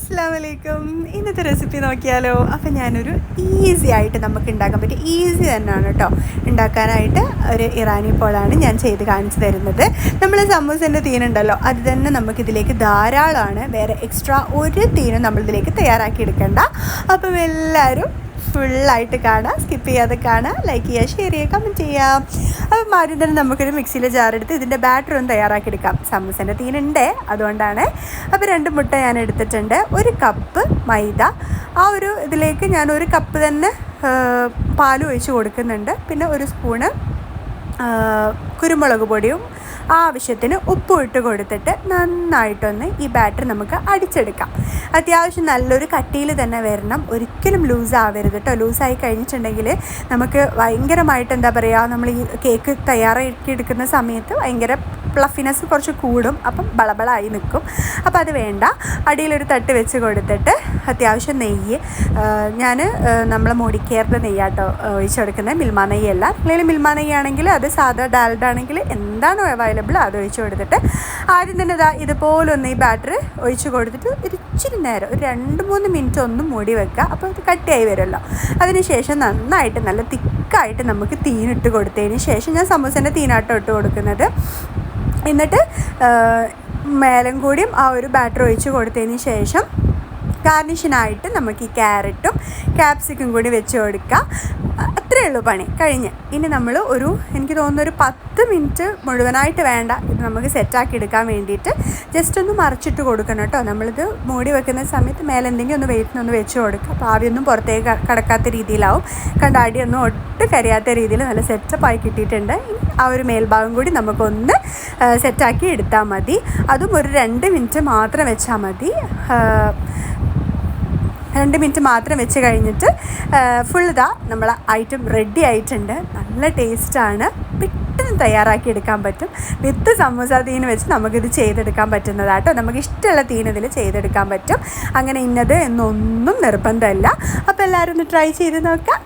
അസ്സാം വലൈക്കും ഇന്നത്തെ റെസിപ്പി നോക്കിയാലോ? അപ്പം ഞാനൊരു ഈസി ആയിട്ട് നമുക്ക് ഉണ്ടാക്കാൻ പറ്റും ഈസി തന്നെയാണ് കേട്ടോ ഉണ്ടാക്കാനായിട്ട് ഒരു ഇറാനി പോളാണ് ഞാൻ ചെയ്ത് കാണിച്ചു തരുന്നത്. നമ്മൾ സമൂസേന്റെ തീനുണ്ടല്ലോ അത് തന്നെ നമുക്കിതിലേക്ക് ധാരാളമാണ് വേറെ എക്സ്ട്രാ ഒരു തീനും നമ്മളിതിലേക്ക് തയ്യാറാക്കി എടുക്കേണ്ട. അപ്പം എല്ലാവരും ഫുള്ളായിട്ട് കാണാം. സ്കിപ്പ് ചെയ്യാതെ കാണാം. ലൈക്ക് ചെയ്യുക ഷെയർ ചെയ്യുക കമന്റ് ചെയ്യാം അപ്പം ആദ്യം തന്നെ നമുക്കൊരു മിക്സിയിലെ ജാറെടുത്ത് ഇതിന്റെ ബാറ്റർ ഒന്ന് തയ്യാറാക്കിയെടുക്കാം. സമൂസേന്റെ തീനുണ്ട് അതുകൊണ്ടാണ്. അപ്പോൾ രണ്ട് മുട്ട ഞാൻ എടുത്തിട്ടുണ്ട്. ഒരു കപ്പ് മൈദ. ആ ഒരു ഇതിലേക്ക് ഞാൻ ഒരു കപ്പ് തന്നെ പാൽ ഒഴിച്ച് കൊടുക്കുന്നുണ്ട്. പിന്നെ ഒരു സ്പൂണ് കുരുമുളക് പൊടിയും ആവശ്യത്തിന് ഉപ്പും ഇട്ട് കൊടുത്തിട്ട് നന്നായിട്ടൊന്ന് ഈ ബാറ്റർ നമുക്ക് അടിച്ചെടുക്കാം. അത്യാവശ്യം നല്ലൊരു കട്ടിയിൽ തന്നെ വരണം. ഒരിക്കലും ലൂസ് ആവരുത് കേട്ടോ. ലൂസായി കഴിഞ്ഞിട്ടുണ്ടെങ്കിൽ നമുക്ക് ഭയങ്കരമായിട്ട് എന്താ പറയുക നമ്മൾ ഈ കേക്ക് തയ്യാറാക്കി എടുക്കുന്ന സമയത്ത് ഭയങ്കര പ്ലഫിനെസ് കുറച്ച് കൂടും. അപ്പം ബളബളായി നിൽക്കും. അപ്പോൾ അത് വേണ്ട. അടിയിലൊരു തട്ട് വെച്ച് കൊടുത്തിട്ട് അത്യാവശ്യം നെയ്യ് ഞാൻ നമ്മൾ മുടിക്കേറിന്റെ നെയ്യാട്ടോ ഒഴിച്ചു കൊടുക്കുന്നത്. മിൽമ നെയ്യല്ല. അല്ലെങ്കിൽ മിൽമ നെയ്യാണെങ്കിൽ അത് സാധാ ഡാൽഡ ആണെങ്കിൽ എന്താണോ അവൈലബിൾ അത് ഒഴിച്ച് കൊടുത്തിട്ട്. ആദ്യം തന്നെ ഇതാ ഇതുപോലെ ഒന്ന് ഈ ബാറ്റർ ഒഴിച്ച് കൊടുത്തിട്ട് ഒരു ഇച്ചിരി നേരം ഒരു രണ്ട് മൂന്ന് മിനിറ്റ് ഒന്ന് മൂടി വെക്കുക. അപ്പോൾ ഇത് കട്ടിയായി വരുമല്ലോ. അതിനുശേഷം നന്നായിട്ട് നല്ല തിക്കായിട്ട് നമുക്ക് തീനിട്ട് കൊടുത്തതിന് ശേഷം ഞാൻ സമൂസേന്റെ തീനാട്ടം ഇട്ട് കൊടുക്കുന്നത്. എന്നിട്ട് മേലം മേലും കൂടിയും ആ ഒരു ബാറ്റർ ഒഴിച്ച് കൊടുത്തതിന് ശേഷം ഗാർണിഷനായിട്ട് നമുക്ക് ഈ ക്യാരറ്റും ക്യാപ്സിക്കും കൂടി വെച്ച് കൊടുക്കാം. അത്രയേ ഉള്ളൂ പണി. കഴിഞ്ഞ്. ഇനി നമ്മൾ ഒരു എനിക്ക് തോന്നുന്ന ഒരു പത്ത് മിനിറ്റ് മുഴുവനായിട്ട് വേണ്ട. ഇത് നമുക്ക് സെറ്റാക്കി എടുക്കാൻ വേണ്ടിയിട്ട് ജസ്റ്റ് ഒന്ന് മറിച്ചിട്ട് കൊടുക്കണം കേട്ടോ. നമ്മളിത് മൂടി വെക്കുന്ന സമയത്ത് മേലെ എന്തെങ്കിലും ഒന്ന് വെയിറ്റിനൊന്ന് വെച്ച് കൊടുക്കുക അപ്പോൾ ആവിയൊന്നും പുറത്തേക്ക് കിടക്കാത്ത രീതിയിലാവും. കണ്ട അടിയൊന്നും ഒട്ടും കരിയാത്ത രീതിയിൽ നല്ല സെറ്റപ്പായി കിട്ടിയിട്ടുണ്ട്. ആ ഒരു മേൽഭാഗം കൂടി നമുക്കൊന്ന് സെറ്റാക്കി എടുത്താൽ മതി. അതും ഒരു രണ്ട് മിനിറ്റ് മാത്രം വെച്ചാൽ മതി. രണ്ട് മിനിറ്റ് മാത്രം വെച്ച് കഴിഞ്ഞിട്ട് ഫുൾ ഇതാ നമ്മൾ ഐറ്റം റെഡി ആയിട്ടുണ്ട്. നല്ല ടേസ്റ്റാണ് പെട്ടെന്ന് തയ്യാറാക്കി എടുക്കാൻ പറ്റും. വിത്ത് സമൂസ തീന് വെച്ച് നമുക്കിത് ചെയ്തെടുക്കാൻ പറ്റുന്നതാട്ടോ നമുക്ക് ഇഷ്ടമുള്ള തീൻ ഇതിൽ ചെയ്തെടുക്കാൻ പറ്റും. അങ്ങനെ ഇന്നത് എന്നൊന്നും നിർബന്ധമല്ല. അപ്പോൾ എല്ലാവരും ഒന്ന് ട്രൈ ചെയ്ത് നോക്കാം.